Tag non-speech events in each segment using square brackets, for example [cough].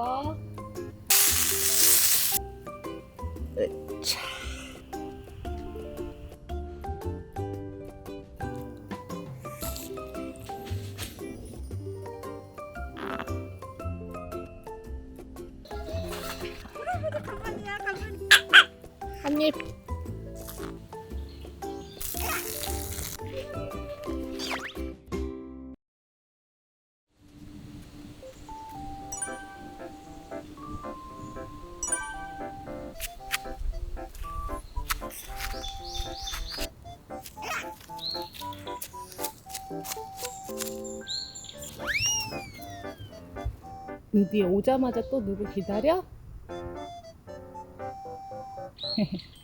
무 어디 오자마자 또 누구 기다려? [laughs]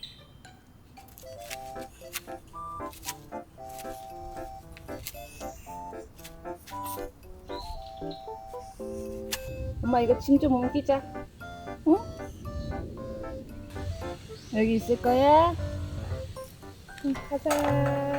엄마 이거 짐 좀 옮기자. 응? 여기 있을 거야? 응. 가자.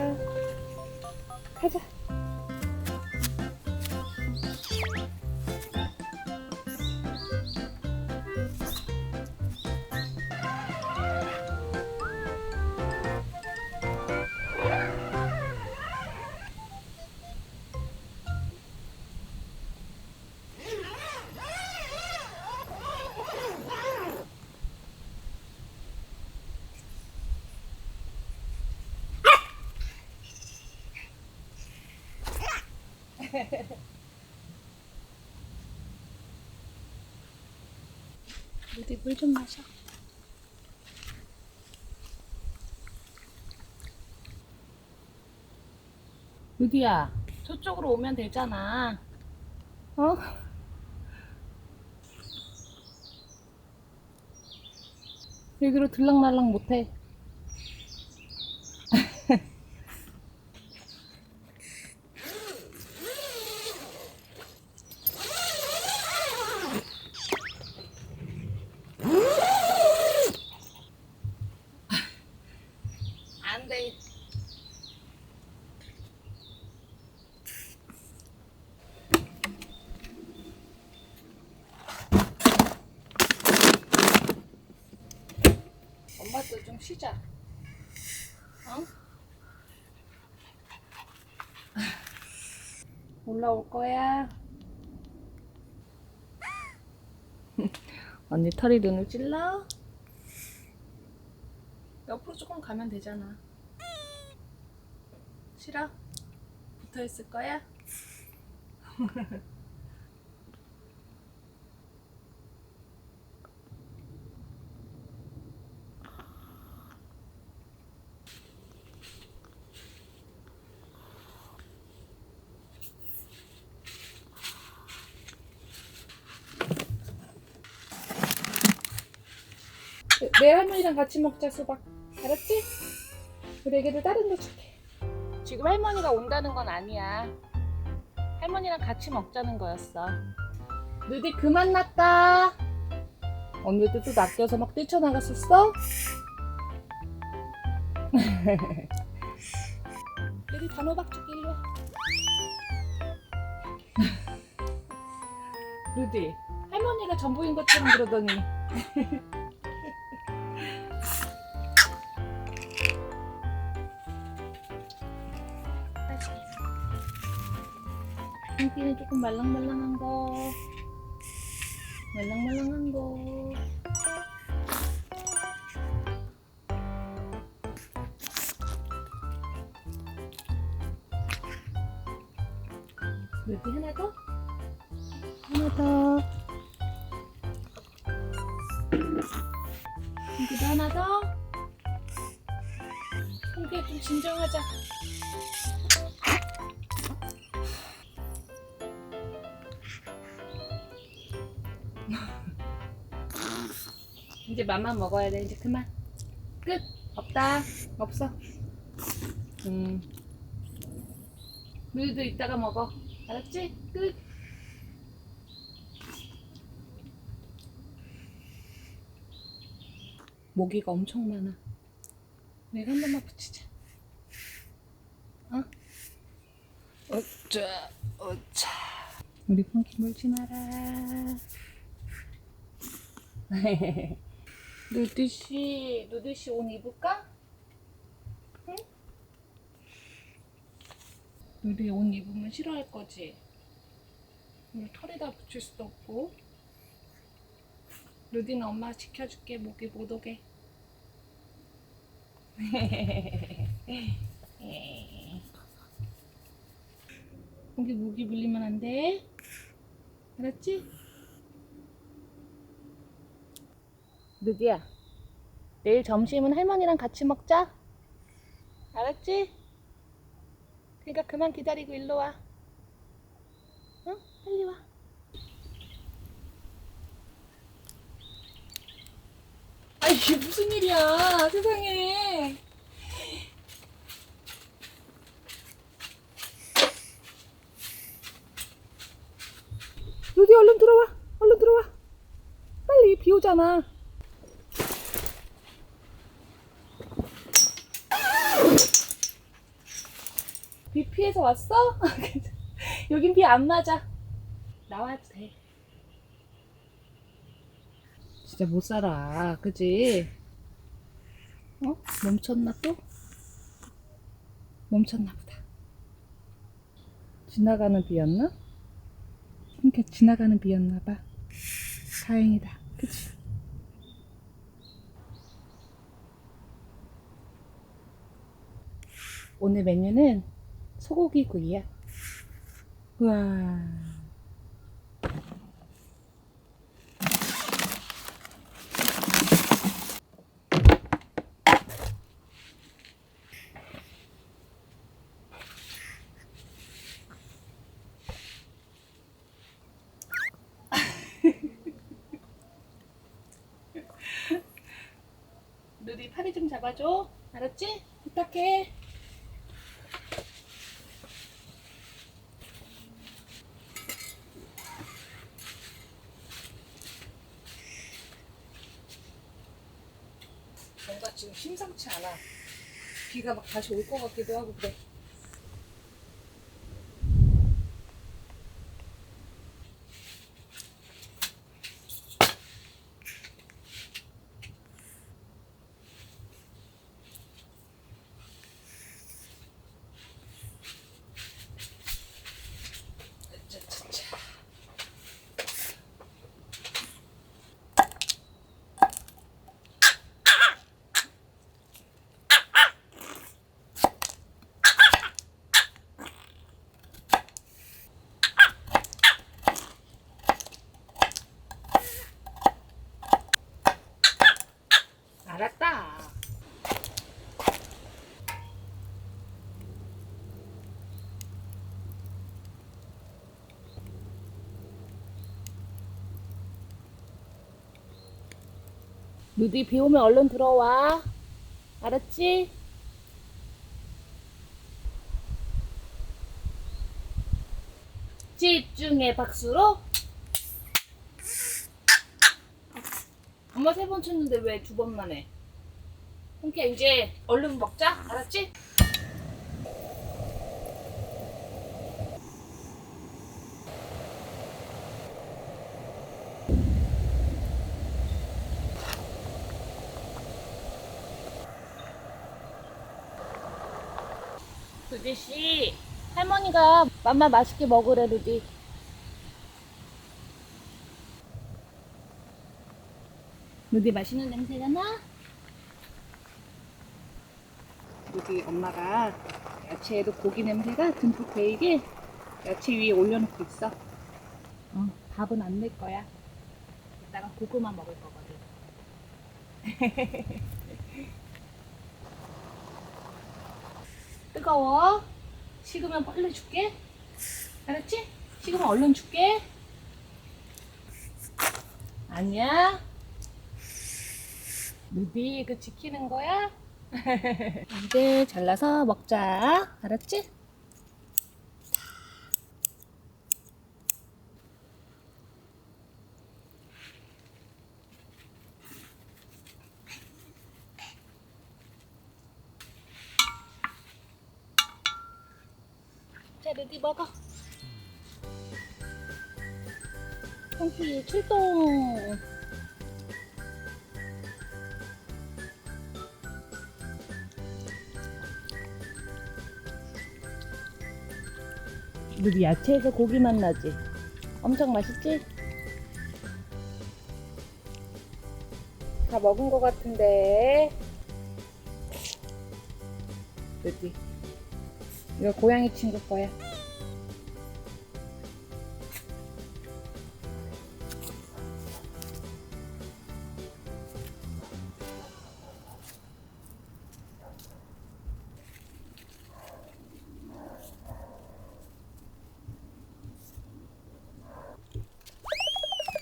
어디 물 좀 마셔. 루디야, 저쪽으로 오면 되잖아. 어? 여기로 들락날락 못해. 안 돼. 엄마도 좀 쉬자. 어? [laughs] 올라올 거야. [laughs] 언니 털이 눈을 찔러? 옆으로 조금 가면 되잖아. 싫어? 붙어 있을 거야? [laughs] 내- 내 할머니랑 같이 먹자 수박. 알았지? 우리 애기들 다른 거 줄게. 지금 할머니가 온다는 건 아니야. 할머니랑 같이 먹자는 거였어. 누디 그만 났다. 언니도 또 낚여서 막 뛰쳐나갔었어? [laughs] 여기 단호박 줄게 일로 와. [laughs] 루디 할머니가 전부인 것처럼 그러더니 [laughs] 여기는 조금 말랑말랑한 거. 말랑말랑한 거. 여기 하나 더? 하나 더. 여기도 하나 더? 홍기야 좀 진정하자 이제 맘만 먹어야 돼. 이제 그만. 끝. 없다. 없어. 음. 물도 이따가 먹어. 알았지? 끝. 모기가 엄청 많아. 내가 한 번만 붙이자. 어? 어짜, 어차. 우리 펑키 물지 마라. [laughs] 누드씨, 누드씨 옷 입을까? 응? 누드 옷 입으면 싫어할 거지? 우리 털에다 붙일 수도 없고. 루디는 엄마 지켜줄게, 목이 못 오게. [laughs] 목이 목이 물리면 안 돼. 알았지? 누디야, 내일 점심은 할머니랑 같이 먹자. 알았지? 그러니까 그만 기다리고 일로 와. 응? 빨리 와. 아 이게 무슨 일이야, 세상에. 루디 얼른 들어와, 얼른 들어와. 빨리 비 오잖아. 비 피해서 왔어? [laughs] 여긴 비 안 맞아. 나와도 돼. 진짜 못 살아, 그지? 어? 멈췄나 또? 멈췄나 보다. 지나가는 비였나? 그러니까 지나가는 비였나 봐. 다행이다. 그치? 오늘 메뉴는 소고기 구이야. 우와. [laughs] 누리 팔이 좀 잡아줘. 알았지? 부탁해. 뭔가 지금 심상치 않아. 비가 막 다시 올 것 같기도 하고 그래. 알았다. 누디 비 오면 얼른 들어와. 알았지? 집중의 박수로. 엄마 세 번 쳤는데 왜 두 번만 해? 홍키야 이제 얼른 먹자. 알았지? 루디 씨, 할머니가 맘마 맛있게 먹으래 루디. 루디 맛있는 냄새가 나? 루디 엄마가 야채에도 고기 냄새가 듬뿍 배이게 야채 위에 올려놓고 있어. 어, 밥은 안 낼 거야. 이따가 고구마 먹을 거거든. [laughs] 뜨거워. 식으면 빨리 줄게. 알았지? 식으면 얼른 줄게. 아니야. 루비 그 지키는 거야? [laughs] 이제 잘라서 먹자. 알았지? 자, 루디 먹어. 홍키 출동. 루비 야채에서 고기 맛 나지? 엄청 맛있지? 다 먹은 것 같은데. 루비. 이거 고양이 친구 거야.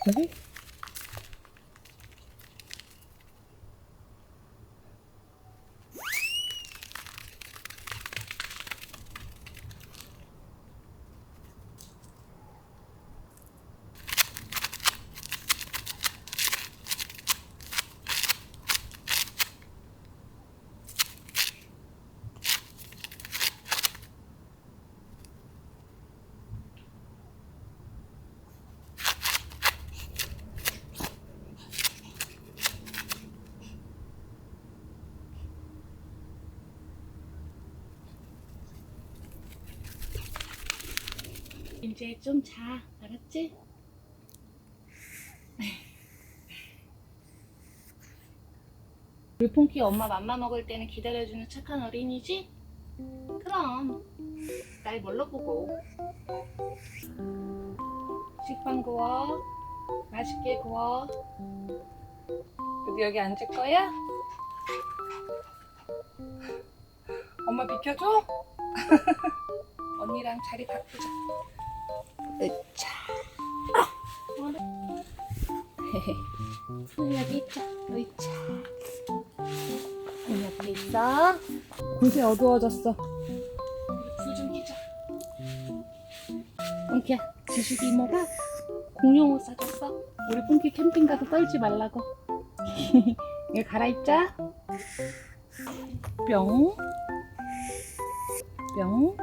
루 이제 좀 자, 알았지? 우리 폰키 엄마 맘마 먹을 때는 기다려주는 착한 어린이지? 그럼 날 뭘로 보고 식빵 구워 맛있게 구워 여기 여기 앉을 거야? 엄마 비켜줘? [laughs] 언니랑 자리 바꾸자 으차. 손 여기 있자. 으차. 손 옆에 있어. 곳에 어두워졌어. 불좀 켜자. 뽕키야, 지식이 이모가 공룡 옷 사줬어. 우리 뽕키 캠핑 가서 떨지 말라고. [laughs] 이거 갈아입자. 뿅. 뿅.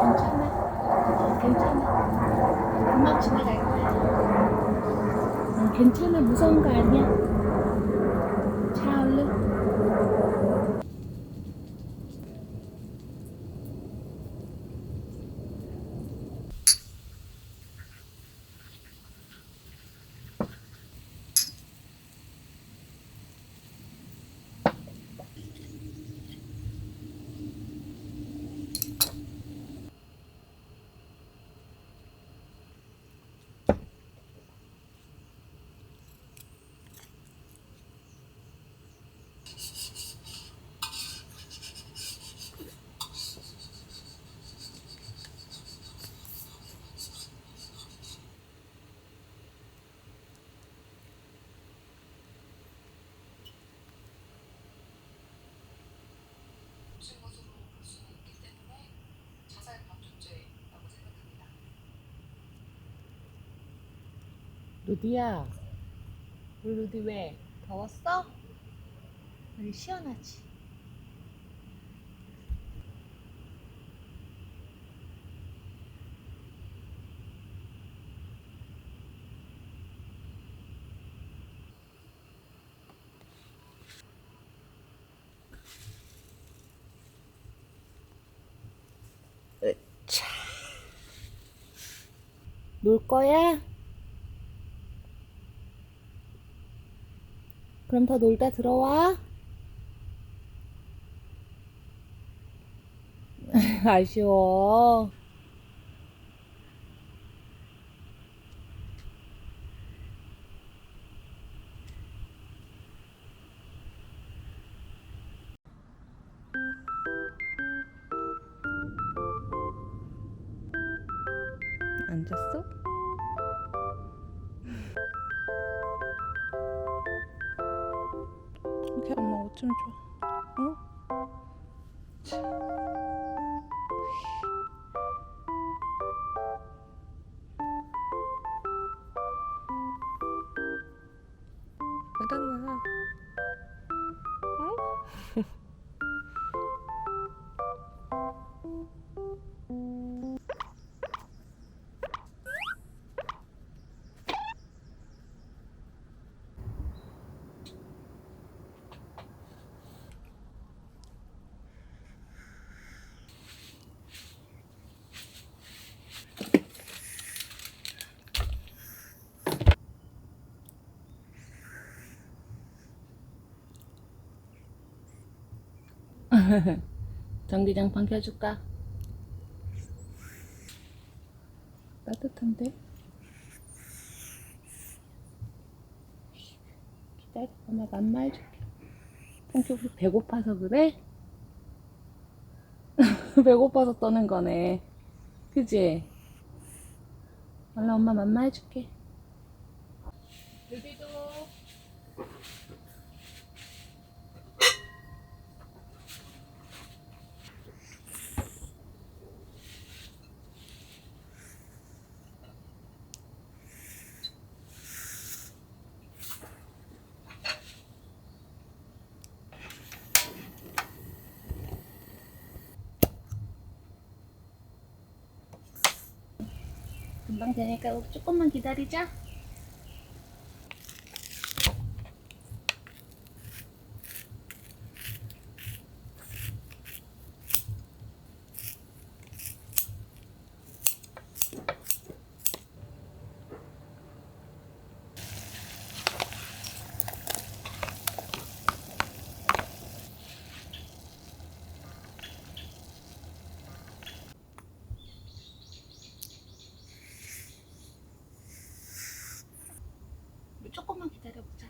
괜찮아. 괜찮아. 금방 집에 갈 거야. 난 괜찮아. 무서운 거 아니야. 루디야. 우리 루디 왜? 더웠어? 여기 시원하지? 놀 거야? 그럼 더 놀다 들어와. [laughs] 아쉬워. [laughs] 전기장판 켜줄까? 따뜻한데? 기다려, 엄마 맘마해줄게. 평소 배고파서 그래? [laughs] 배고파서 떠는 거네. 그지? 얼른 엄마 맘마해줄게. 여기도. 금방 되니까 조금만 기다리자. 조금만 기다려보자.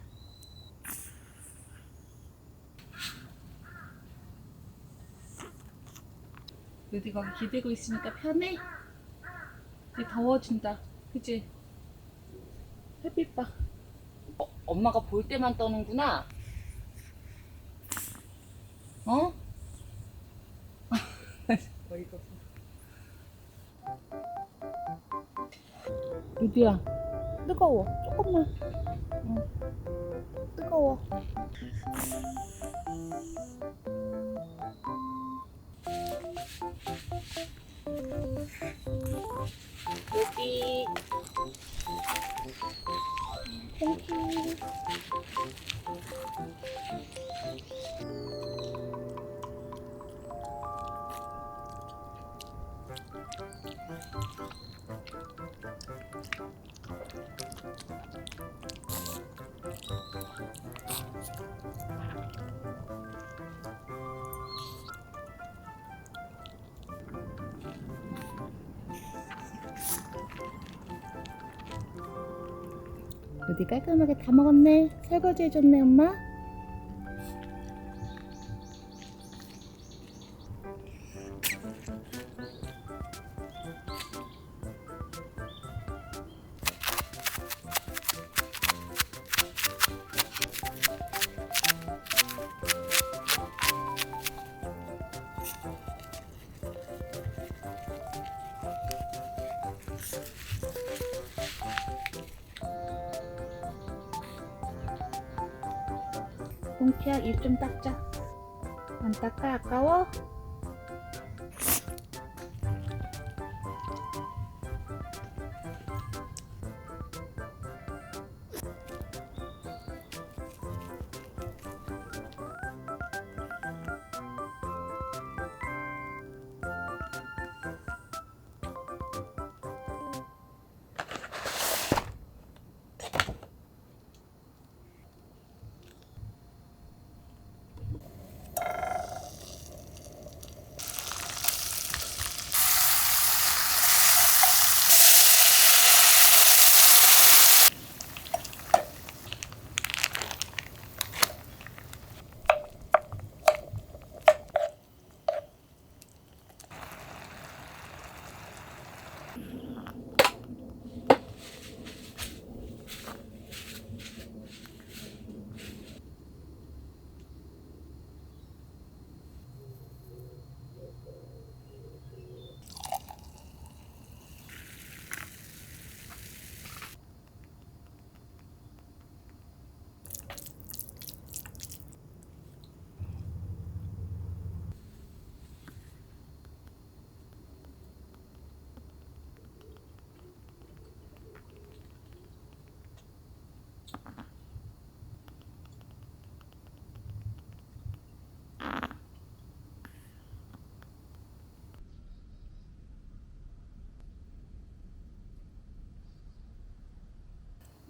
여기 거기 기대고 있으니까 편해? 이제 더워진다. 그치? 햇빛 봐. 어, 엄마가 볼 때만 떠는구나. 어? 어이가 없어. 루디야, 뜨거워. 조금만. 응. 뜨거워. 여기 어디 깔끔하게 다 먹었네. 설거지 해줬네 엄마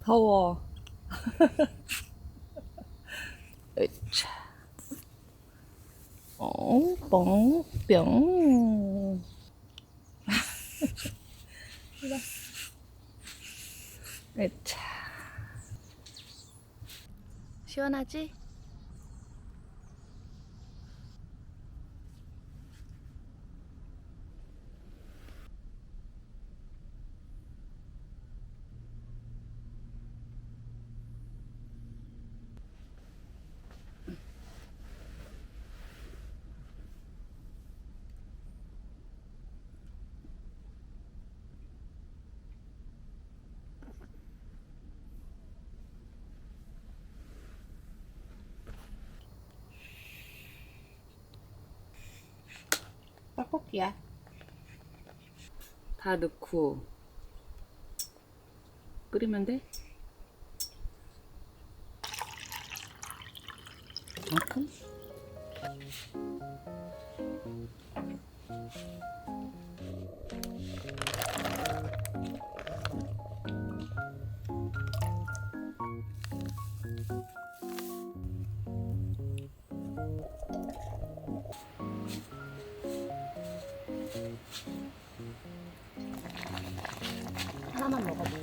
더워. 으차 어, 뻥 뿅. [laughs] 으차. 시원하지? 야. 다 넣고 끓이면 돼. 만큼? 하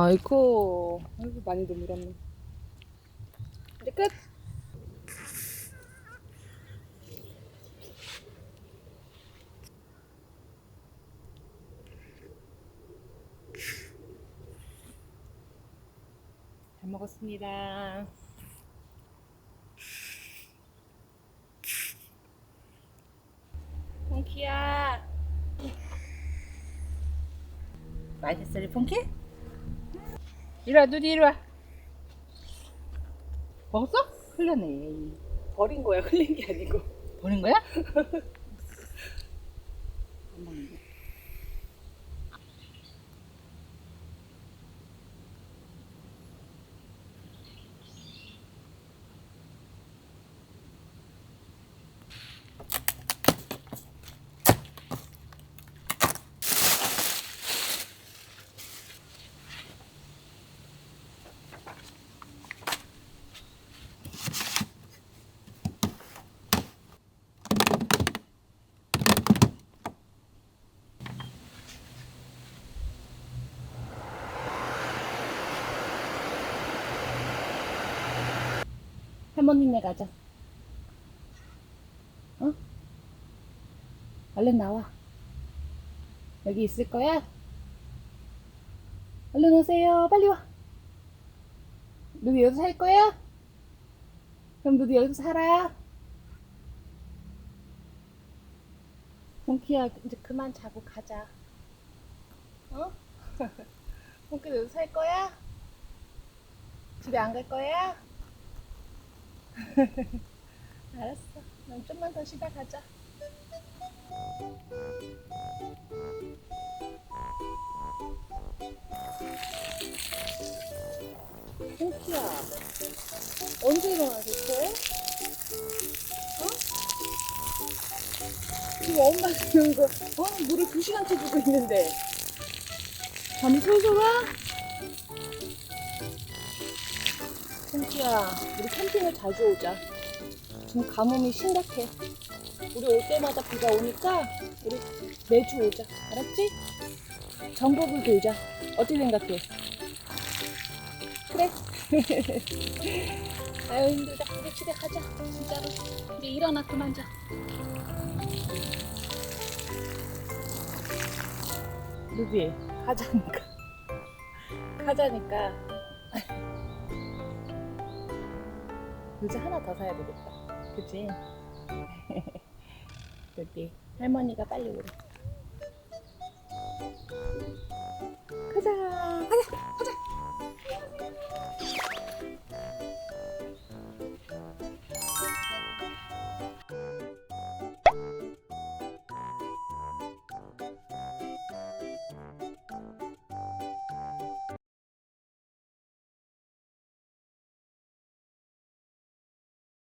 아이고, 아이고 많이도 물었네. 이제 끝. 잘 먹었습니다. 펑키야. 맛있어, 우리 펑키? 이리 와, 누디 이리 와. 먹었어? 흘렸네. 버린 거야, 흘린 게 아니고. 버린 거야? [laughs] 안 먹는데. 할머니네 가자. 어? 얼른 나와. 여기 있을 거야? 얼른 오세요. 빨리 와. 누디 여기서 살 거야? 그럼 누디 여기서 살아. 몽키야, 이제 그만 자고 가자. 어? [laughs] 몽키 여기서 살 거야? 집에 안 갈 거야? [laughs] 알았어. 그럼 좀만 더 쉬다 가자. 홍키야, 언제 일어나겠어? 어? 지금 엄마 주는 거, 어? 물을 두 시간째 주고 있는데. 잠이 솔솔 와? 홍키야, 우리 캠핑을 자주 오자. 지금 가뭄이 심각해. 우리 올 때마다 비가 오니까 우리 매주 오자. 알았지? 전복을 들자. 어떻게 생각해? 그래? [laughs] 아유 힘들다. 우리 집에 가자. 진짜로. 이제 일어나 그만 자. 루비 가자니까. [laughs] 가자니까. 의자 하나 더 사야 되겠다. 그치? [laughs] 루비 할머니가 빨리 오래.